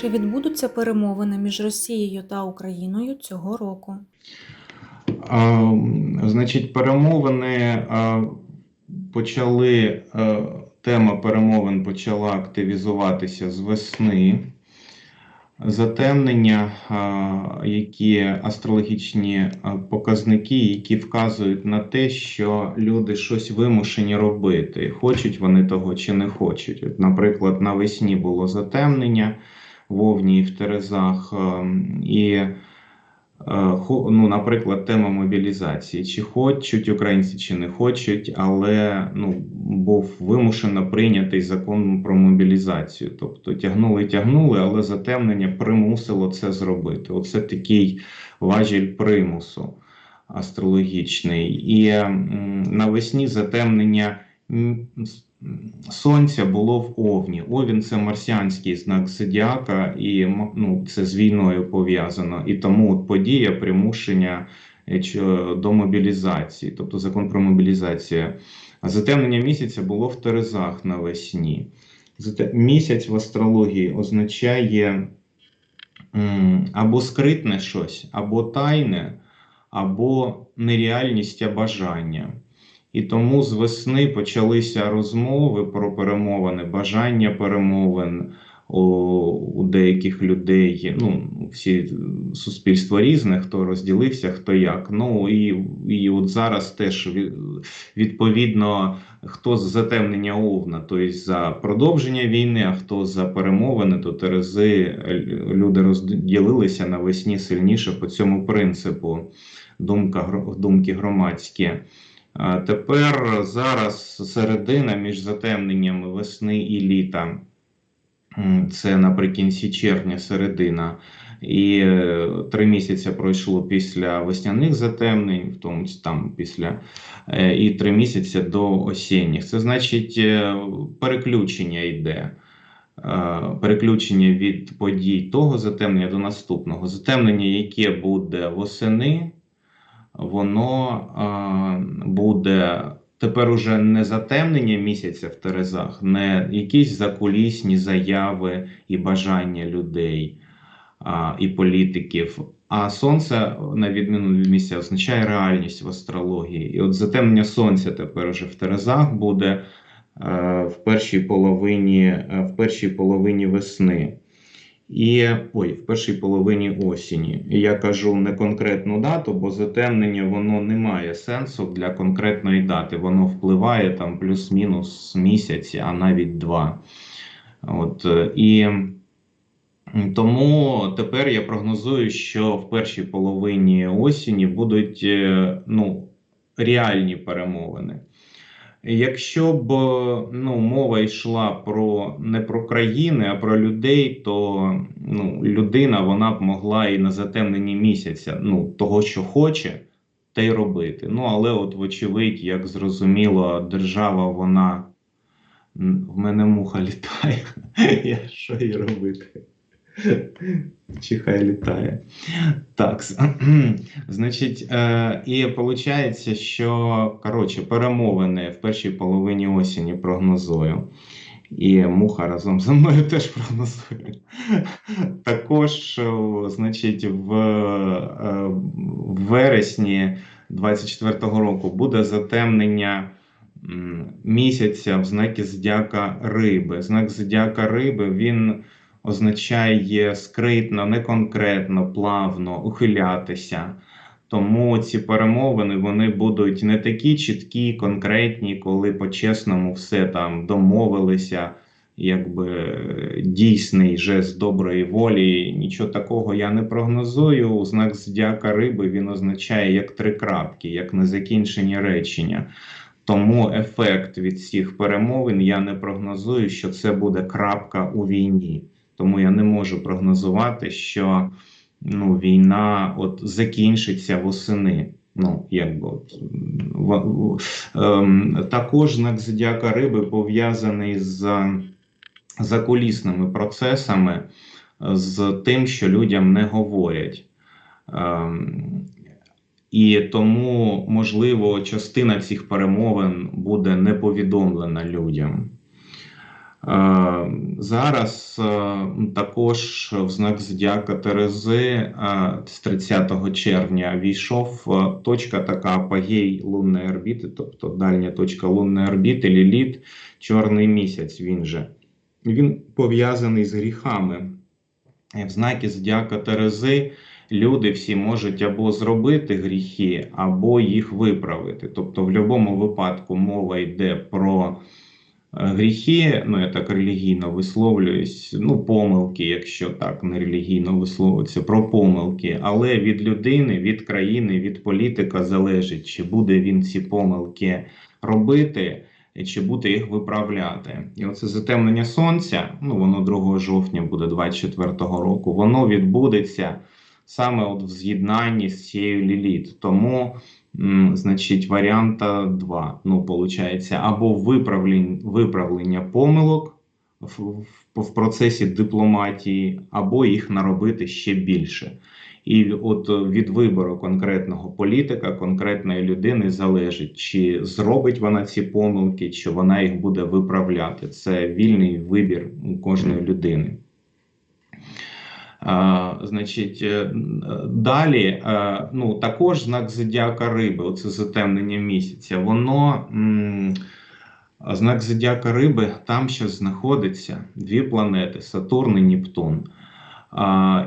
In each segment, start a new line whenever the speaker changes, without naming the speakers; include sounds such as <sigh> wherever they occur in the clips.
Чи відбудуться перемовини між Росією та Україною цього року?
А, Значить, перемовини а, почали. а, Тема перемовин почала активізуватися з весни. Затемнення, які астрологічні показники, які вказують на те, що люди щось вимушені робити, хочуть вони того чи не хочуть. От, наприклад, навесні було затемнення в Овні і в Терезах, і Е, ну, наприклад, тема мобілізації. Чи хочуть українці, чи не хочуть, але ну, був вимушено прийнятий закон про мобілізацію. Тобто тягнули, тягнули, але затемнення примусило це зробити. Оце такий важіль примусу астрологічний. І навесні затемнення. Сонця було в Овні. Овін це марсіанський знак зодіака, і ну, це з війною пов'язано. І тому подія примушення е, до мобілізації, тобто закон про мобілізацію. А затемнення місяця було в Терезах навесні. Місяць в астрології означає або скритне щось, або тайне, або нереальність, бажання. І тому з весни почалися розмови про перемовини, бажання перемовин у, у деяких людей. Ну, всі суспільство різне, хто розділився, хто як. Ну і, і от зараз теж відповідно хто з затемнення Овна, тобто за продовження війни, а хто за перемовини, то Терези люди розділилися навесні сильніше по цьому принципу. Думка, думки громадські. Тепер зараз середина між затемненнями весни і літа. Це наприкінці червня, середина. І е, три місяці пройшло після весняних затемнень, в тому там після е, і три місяці до осінніх. Це значить е, переключення йде. Переключення від подій того затемнення до наступного. Затемнення, яке буде восени, воно буде тепер уже не затемнення місяця в Терезах, не якісь закулісні заяви і бажання людей і політиків. А сонце, на відміну від місяця, означає реальність в астрології. І от затемнення сонця тепер уже в Терезах буде е, в першій половині, е, в першій половині весни. І ой, в першій половині осені. Я кажу не конкретну дату, бо затемнення воно не має сенсу для конкретної дати. Воно впливає там плюс-мінус місяць, а навіть два. От е, і тому тепер я прогнозую, що в першій половині осені будуть е, ну, реальні перемовини. Якщо б ну, мова йшла про не про країни, а про людей, то ну, людина вона б могла і на затемненні місяця ну, того, що хоче, те й робити. Ну, але, от, вочевидь, як зрозуміло, держава, вона в мене муха літає. <laughs> Я що їй робити? <laughs> Чи хай літає. Так, значить, е, і виходить, що коротше, перемовини в першій половині осені прогнозую. І муха разом зі мною теж прогнозує. <laughs> Також, значить, в, е, в вересні 24-го року буде затемнення місяця в знакі зодіака риби. Знак зодіака риби він означає скритно, неконкретно, плавно, ухилятися. Тому ці перемовини вони будуть не такі чіткі, конкретні, коли по-чесному все там домовилися, якби е, дійсний жест доброї волі. Нічого такого я не прогнозую. Знак зодіака риби він означає як три крапки, як незакінчені речення. Тому ефект від всіх перемовин я не прогнозую, що це буде крапка у війні. Тому я не можу прогнозувати, що ну, війна от закінчиться восени. Ну, якби от, ем, також знак зодіака риби пов'язаний з закулісними процесами, з тим, що людям не говорять. Ем, і тому, можливо, частина цих перемовин буде не повідомлена людям. Е, Зараз е, також в знак зодіака Терези е, з 30 червня війшов точка така апогей лунної орбіти, тобто дальня точка лунної орбіти, ліліт, чорний місяць. Він же він пов'язаний з гріхами. В знакі зодіака Терези люди всі можуть або зробити гріхи, або їх виправити. Тобто, в будь-якому випадку мова йде про гріхи, ну я так релігійно висловлююсь, ну помилки, якщо так не релігійно висловлюється, про помилки, але від людини, від країни, від політика залежить, чи буде він ці помилки робити. Чи буде їх виправляти, і оце затемнення сонця, ну воно 2 жовтня буде 24-го року. Воно відбудеться саме от в з'єднанні з цією ліліт. Тому, значить, варіанта 2. Ну, виходить, або виправлень, виправлення помилок в, в, в процесі дипломатії, або їх наробити ще більше. І от е, від вибору конкретного політика, конкретної людини залежить, чи зробить вона ці помилки, чи вона їх буде виправляти. Це вільний вибір у кожної людини. Значить, е, е, далі, е, ну, також знак зодіака риби, оце затемнення місяця, воно. Знак зодіака риби, там ще знаходиться дві планети Сатурн і Нептун.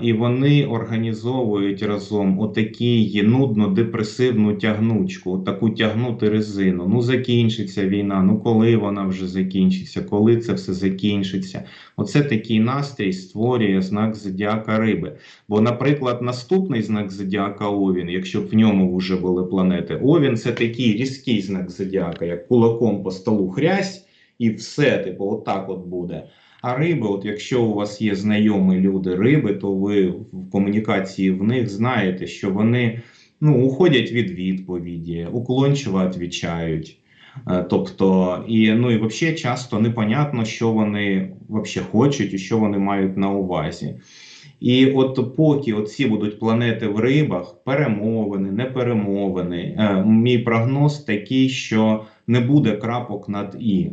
І вони організовують разом отакі нудно-депресивну тягнучку, таку тягнути резину. Ну, закінчиться війна, ну коли вона вже закінчиться, коли це все закінчиться. Оце такий настрій створює знак зодіака риби. Бо, наприклад, наступний знак зодіака Овін, якщо б в ньому вже були планети, Овін це такий різкий знак зодіака, як кулаком по столу хрясь, і все, типу, отак от буде. А риби, от якщо у вас є знайомі люди риби, то ви в комунікації в них знаєте, що вони ну, уходять від відповіді, уклончиво відвічають. Е, Тобто, і ну і взагалі часто непонятно, що вони вообще хочуть і що вони мають на увазі. І от поки ці будуть планети в рибах, перемовини, не перемовини, е, мій прогноз такий, що не буде крапок над і.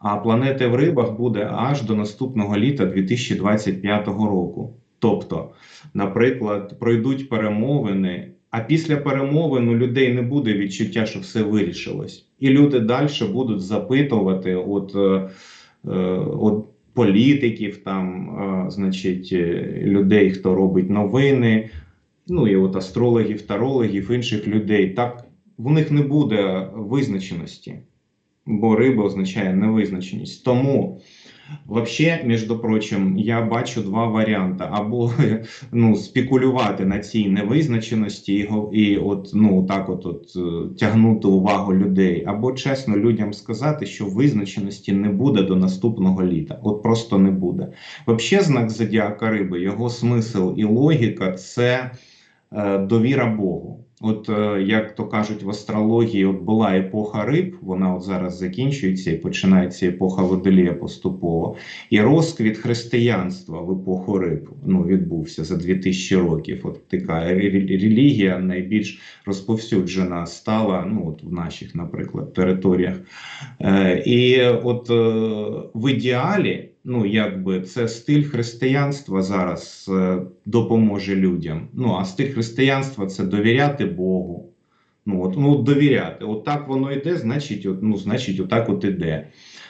А планети в рибах буде аж до наступного літа 2025 року. Тобто, наприклад, пройдуть перемовини, а після перемовин у людей не буде відчуття, що все вирішилось. І люди далі будуть запитувати от, е, е, от політиків, там, е, значить, людей, хто робить новини, ну і от астрологів, тарологів, інших людей. Так, в них не буде визначеності бо риба означає невизначеність. Тому, взагалі, між прочим, я бачу два варіанти: або <laughs> ну, спекулювати на цій невизначеності і, і от, ну, так от, от е, тягнути увагу людей, або чесно людям сказати, що визначеності не буде до наступного літа. От просто не буде. Взагалі, знак зодіака риби, його смисл і логіка це е, довіра Богу. От е, як то кажуть в астрології, от була епоха риб, вона от зараз закінчується і починається епоха водолія поступово. І розквіт християнства в епоху риб ну, відбувся за 2000 років. От така ре- ре- релігія найбільш розповсюджена стала ну, от в наших, наприклад, територіях. Е, і от е, в ідеалі, ну якби це стиль християнства зараз е, допоможе людям. Ну а стиль християнства це довіряти Богу. Ну от ну довіряти. От воно йде, значить, от, ну значить, отак от іде.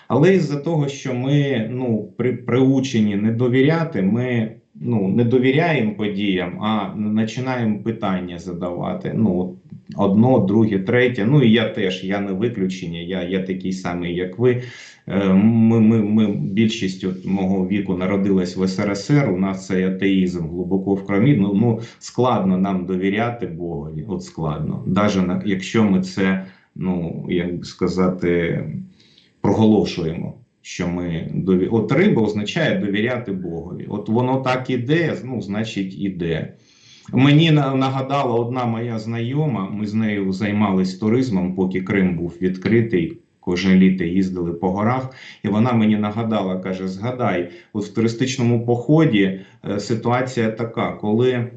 Але із-за того, що ми ну при, приучені не довіряти, ми ну не довіряємо подіям, а починаємо питання задавати. Ну одно, друге, третє. Ну і я теж, я не виключення, я, я такий самий, як ви. Е, Ми, ми, ми більшість мого віку народилась в СРСР. У нас цей атеїзм глибоко в крові. Ну, ну складно нам довіряти Богові. От складно, навіть якщо ми це, ну як сказати, проголошуємо. Що ми дові... От риба означає довіряти Богові. От воно так іде, ну значить іде. Мені на- нагадала одна моя знайома, ми з нею займались туризмом, поки Крим був відкритий. Кожне літо їздили по горах, і вона мені нагадала, каже: згадай, от в туристичному поході е, ситуація така, коли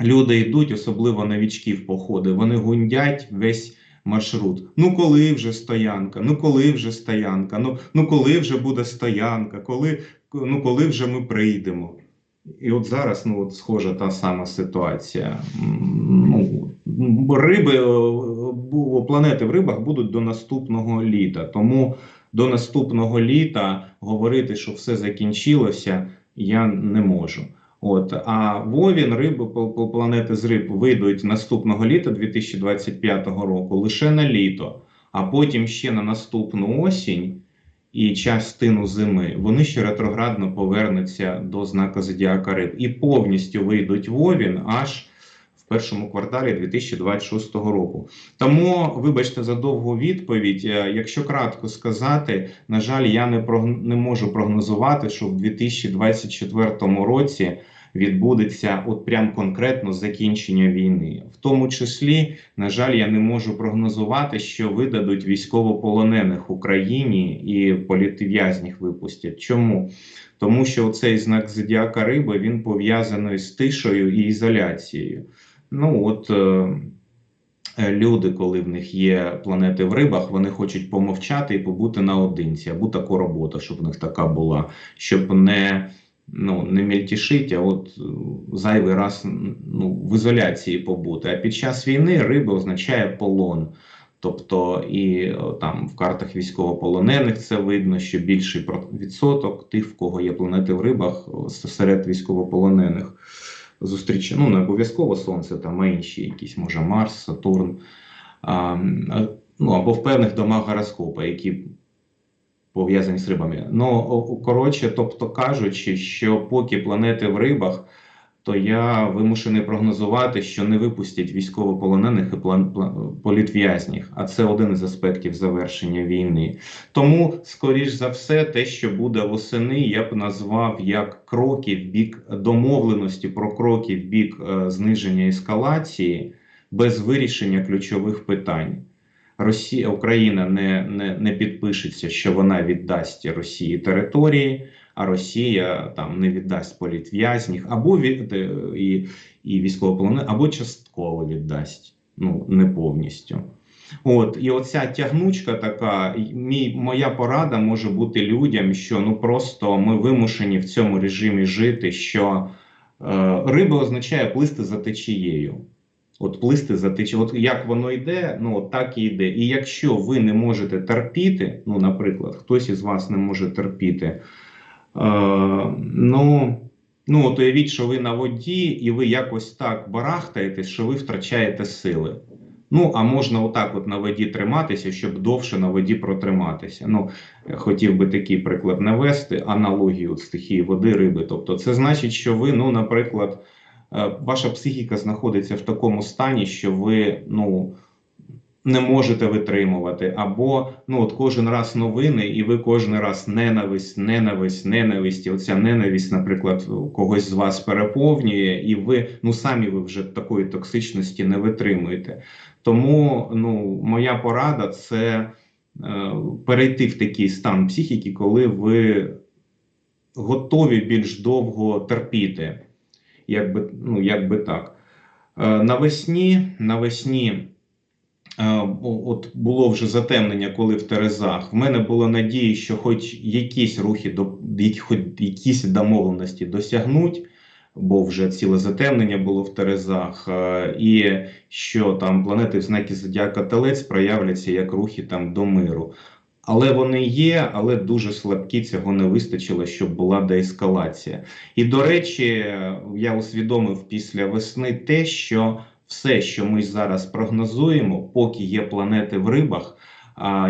люди йдуть, особливо новічки в походи, вони гундять весь маршрут. Ну коли вже стоянка? Ну коли вже стоянка? Ну, ну коли вже буде стоянка? Коли, ну коли вже ми прийдемо? І от зараз ну, от схожа та сама ситуація. Ну, риби, е, планети в рибах будуть до наступного літа. Тому до наступного літа говорити, що все закінчилося, я не можу. От, а Вовін, риби, планети з риб вийдуть наступного літа 2025 року лише на літо, а потім ще на наступну осінь і частину зими. Вони ще ретроградно повернуться до знака Зодіака Риб і повністю вийдуть в Овін аж в першому кварталі 2026 року. Тому, вибачте за довгу відповідь. Е, Якщо кратко сказати, на жаль, я не прогн... не можу прогнозувати, що в 2024 році відбудеться от прям конкретно закінчення війни. В тому числі, на жаль, я не можу прогнозувати, що видадуть військовополонених Україні і політв'язнів випустять. Чому? Тому що цей знак зодіака риби він пов'язаний з тишею і ізоляцією. Ну от е, люди, коли в них є планети в рибах, вони хочуть помовчати і побути наодинці, або таку роботу, щоб в них така була, щоб не, ну, не мельтішить, а от е, зайвий раз ну, в ізоляції побути. А під час війни риба означає полон. Тобто і там в картах військовополонених це видно, що більший відсоток тих, в кого є планети в рибах, серед військовополонених зустрічає. Ну, не обов'язково Сонце, там а інші якісь, може, Марс, Сатурн. А, ну, або в певних домах гороскопа, які пов'язані з рибами. Ну, коротше, тобто кажучи, що поки планети в рибах, то я вимушений прогнозувати, що не випустять військовополонених і політв'язнів, а це один із аспектів завершення війни. Тому, скоріш за все, те, що буде восени, я б назвав як кроки в бік домовленості про кроки в бік е, зниження ескалації без вирішення ключових питань. Росія, Україна не, не, не підпишеться, що вона віддасть Росії території, а Росія там не віддасть політв'язнів, або від, е, і, і військовополонених, або частково віддасть, ну не повністю. От і оця тягнучка така, мій моя порада може бути людям, що ну просто ми вимушені в цьому режимі жити. Що е, риба означає плисти за течією. От плисти за течією. От як воно йде, ну от так і йде. І якщо ви не можете терпіти, ну, наприклад, хтось із вас не може терпіти, е, ну. Ну, от уявіть, що ви на воді, і ви якось так барахтаєтесь, що ви втрачаєте сили. Ну, а можна отак от на воді триматися, щоб довше на воді протриматися. Ну, хотів би такий приклад навести, аналогію от стихії води, риби. Тобто, це значить, що ви, ну, наприклад, ваша психіка знаходиться в такому стані, що ви, ну, не можете витримувати, або ну от кожен раз новини, і ви кожен раз ненависть, ненависть, ненависть. І оця ненависть, наприклад, когось з вас переповнює, і ви ну самі ви вже такої токсичності не витримуєте. Тому ну моя порада це е, перейти в такий стан психіки, коли ви готові більш довго терпіти. Якби, ну, якби так. Е, навесні, навесні Е, От було вже затемнення, коли в Терезах. В мене було надії, що хоч якісь рухи хоч якісь домовленості досягнуть, бо вже ціле затемнення було в Терезах, е, і що там планети в знакі Зодіака Телець проявляться як рухи там до миру. Але вони є, але дуже слабкі, цього не вистачило, щоб була деескалація. І до речі, я усвідомив після весни те, що все, що ми зараз прогнозуємо, поки є планети в рибах,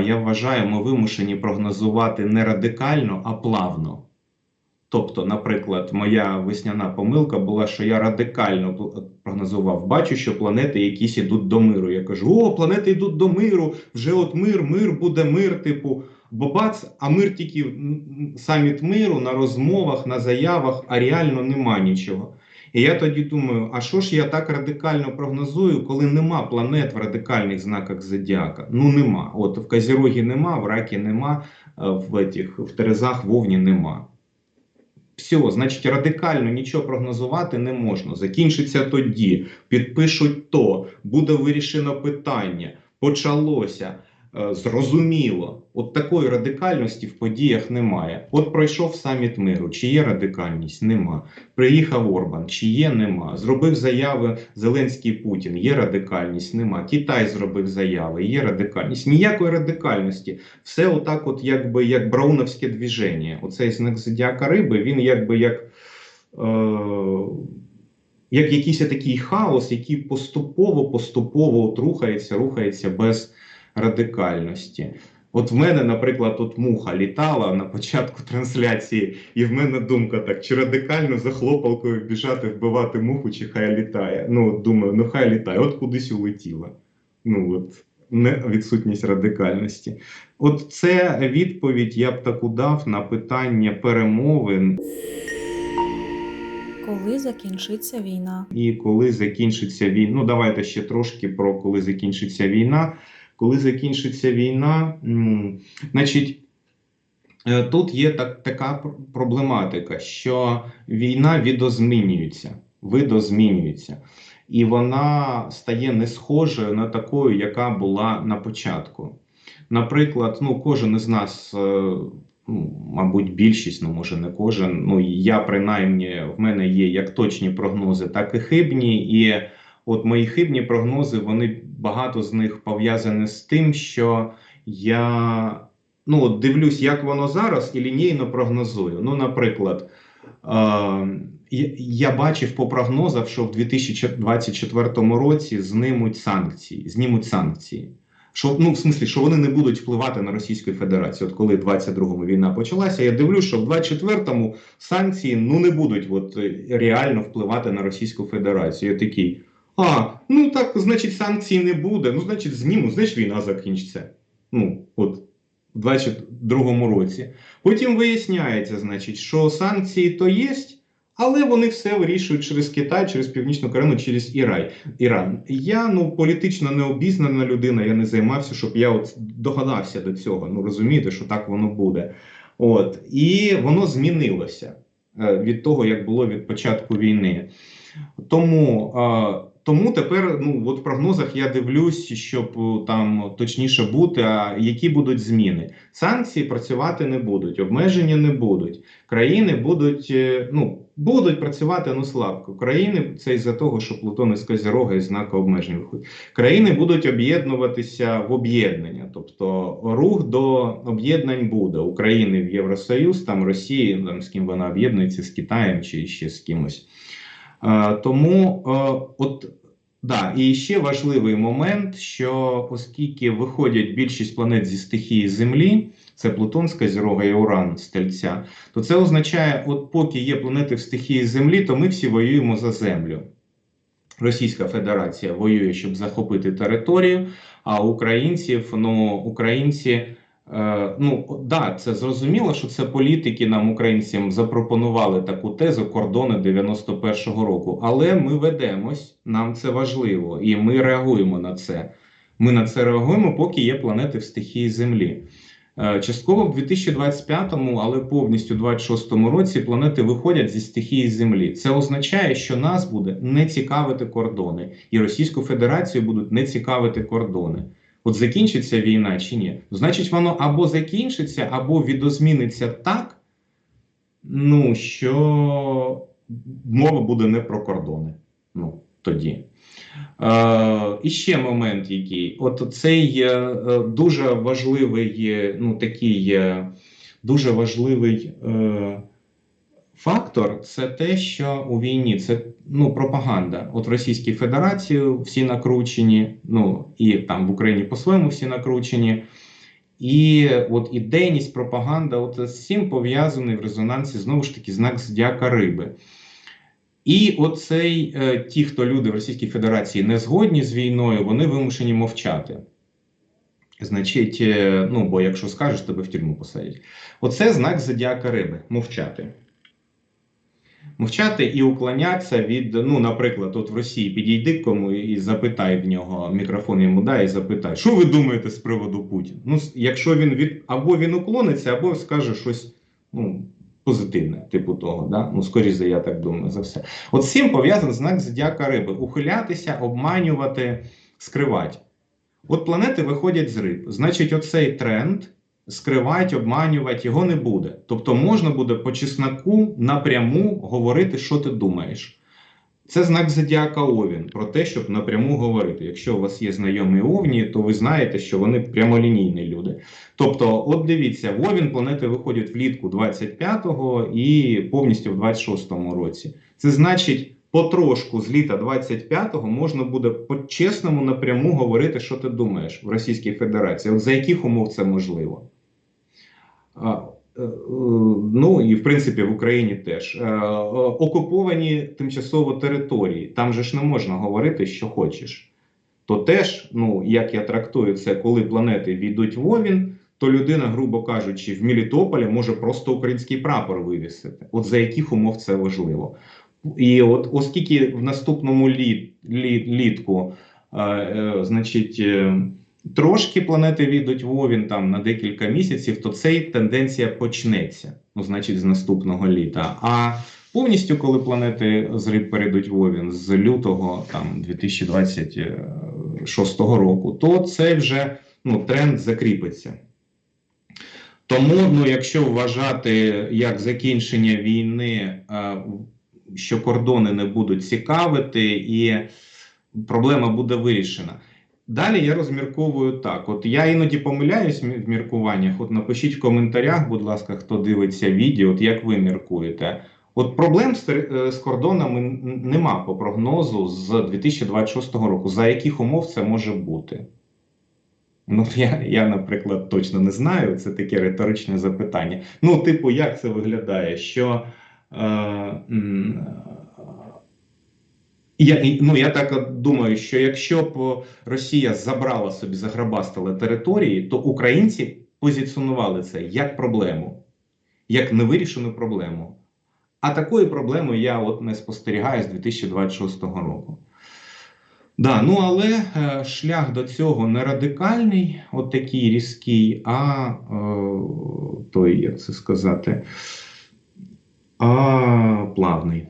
я вважаю, ми вимушені прогнозувати не радикально, а плавно. Тобто, наприклад, моя весняна помилка була, що я радикально прогнозував. Бачу, що планети якісь ідуть до миру. Я кажу: о, планети йдуть до миру, вже от мир, мир буде мир, типу. Бо а мир тільки саміт миру на розмовах, на заявах, а реально нема нічого. І я тоді думаю, а що ж я так радикально прогнозую, коли нема планет в радикальних знаках зодіака? Ну нема. От в Козірогі нема, в Ракі нема, е, в, в Терезах, Вовні нема. Все, значить, радикально нічого прогнозувати не можна. Закінчиться тоді, підпишуть то, буде вирішено питання. почалося зрозуміло. От такої радикальності в подіях немає. От пройшов саміт миру. Чи є радикальність? Нема. Приїхав Орбан, чи є, нема. Зробив заяви Зеленський Путін, є радикальність, нема. Китай зробив заяви, є радикальність. Ніякої радикальності. Все отак, от якби як брауновське движення. Оцей знак зодіака риби, він якби як. Е- як якийсь такий хаос, який поступово, поступово от рухається, рухається без радикальності. От в мене, наприклад, тут муха літала на початку трансляції, і в мене думка так: чи радикально за хлопалкою біжати, вбивати муху, чи хай літає. Ну, от думаю, ну хай літає, от кудись улетіла. Ну от не відсутність радикальності. От це відповідь я б таку дав на питання перемовин
Коли закінчиться війна?
і коли закінчиться війна. Ну, давайте ще трошки про коли закінчиться війна. Коли закінчиться війна, значить, е, тут є так, така проблематика, що війна відозмінюється, видозмінюється, і вона стає не схожою на такою, яка була на початку. Наприклад, ну, кожен із нас, е, ну, мабуть, більшість, ну може не кожен. Ну я принаймні в мене є як точні прогнози, так і хибні. І от мої хибні прогнози, вони багато з них пов'язані з тим, що я ну, дивлюсь, як воно зараз, і лінійно прогнозую. Ну, наприклад, е, я, бачив по прогнозах, що в 2024 році знимуть санкції, знімуть санкції. Що ну в смислі, що вони не будуть впливати на Російську Федерацію. От коли в 22-му війна почалася, я дивлюсь, що в 24-му санкції ну не будуть от реально впливати на Російську Федерацію. Я такий. А, ну так, значить, санкцій не буде. Ну, значить, знімуть, значить, війна закінчиться. Ну, от в 22-му році. Потім виясняється, значить, що санкції то є, але вони все вирішують через Китай, через Північну Корею, через Іран. Я ну політично не обізнана людина, я не займався, щоб я от догадався до цього. Ну розумієте, що так воно буде. От і воно змінилося е, від того, як було від початку війни. Тому, тому тепер ну от в прогнозах я дивлюсь, щоб е, там точніше бути, а які будуть зміни. Санкції працювати не будуть, обмеження не будуть. Країни будуть е, ну будуть працювати ну слабко. Країни це із-за того, що Плутон із Козірога і знака обмежень виходить. Країни будуть об'єднуватися в об'єднання, тобто рух до об'єднань буде України в Євросоюз, там Росії, там з ким вона об'єднується з Китаєм чи ще з кимось. Е, тому е, от. Да, і ще важливий момент, що оскільки виходять більшість планет зі стихії Землі, це Плутон з Козірога і Уран з Тельця, то це означає, от поки є планети в стихії Землі, то ми всі воюємо за землю. Російська Федерація воює, щоб захопити територію, а українців, ну, українці. Е, ну, да, це зрозуміло, що це політики нам, українцям, запропонували таку тезу кордони 91-го року. Але ми ведемось, нам це важливо, і ми реагуємо на це. Ми на це реагуємо, поки є планети в стихії Землі. Е, Частково в 2025-му, але повністю в 26-му році планети виходять зі стихії Землі. Це означає, що нас буде не цікавити кордони, і Російську Федерацію будуть не цікавити кордони. От закінчиться війна чи ні? Значить, воно або закінчиться, або відозміниться так, ну що мова буде не про кордони. Ну, тоді. Е, і ще момент, який. От цей е, е, дуже важливий, ну такий дуже важливий е, фактор це те, що у війні це ну, пропаганда. От Російській Федерації всі накручені, ну і там в Україні по-своєму всі накручені. І от ідейність, пропаганда, от з цим пов'язаний в резонансі знову ж таки знак зодіака риби. І оцей е, ті, хто люди в Російській Федерації не згодні з війною, вони вимушені мовчати. Значить, е, ну бо якщо скажеш, тебе в тюрму посадять. Оце знак зодіака риби мовчати. Мовчати і уклонятися від, ну, наприклад, от в Росії підійди кому і запитай в нього мікрофон йому дай і запитай, що ви думаєте з приводу Путіна? Ну, якщо він від або він уклониться, або скаже щось ну, позитивне, типу того. Да? Ну, скоріше, я так думаю, за все. От цим пов'язаний знак зодіака риби: ухилятися, обманювати, скривати. От планети виходять з риб. Значить, оцей тренд скривати, обманювати його не буде. Тобто можна буде по чесноку напряму говорити, що ти думаєш. Це знак зодіака Овін про те, щоб напряму говорити. Якщо у вас є знайомі Овні, то ви знаєте, що вони прямолінійні люди. Тобто, от дивіться, в Овін планети виходять влітку 25-го і повністю в 26-му році. Це значить, потрошку з літа 25-го можна буде по-чесному напряму говорити, що ти думаєш в Російській Федерації. От за яких умов це можливо? Е, Ну і в принципі в Україні теж Е, окуповані тимчасово території. Там же ж не можна говорити, що хочеш. То теж, ну як я трактую це, коли планети війдуть в Овін, то людина, грубо кажучи, в Мелітополі може просто український прапор вивісити. От за яких умов це важливо. І от оскільки в наступному літ, літ, літку, е, е, значить. Е, Трошки планети війдуть в Овін там на декілька місяців, то цей тенденція почнеться, ну, значить, з наступного літа. А повністю, коли планети з риб перейдуть в Овін з лютого там 2026 року, то це вже ну, тренд закріпиться. Тому, ну, якщо вважати як закінчення війни, е, що кордони не будуть цікавити, і проблема буде вирішена. Далі я розмірковую так. От я іноді помиляюсь в міркуваннях. От напишіть в коментарях, будь ласка, хто дивиться відео, от як ви міркуєте. От проблем з, е, кордонами нема по прогнозу з 2026 року. За яких умов це може бути? Ну, я, я, наприклад, точно не знаю. Це таке риторичне запитання. Ну, типу, як це виглядає? Що е, я, ну, я так думаю, що якщо б Росія забрала собі, заграбастила території, то українці позиціонували це як проблему, як невирішену проблему. А такої проблеми я от не спостерігаю з 2026 року. Да, ну але е, шлях до цього не радикальний, от такий різкий, а е, той, як це сказати, а плавний.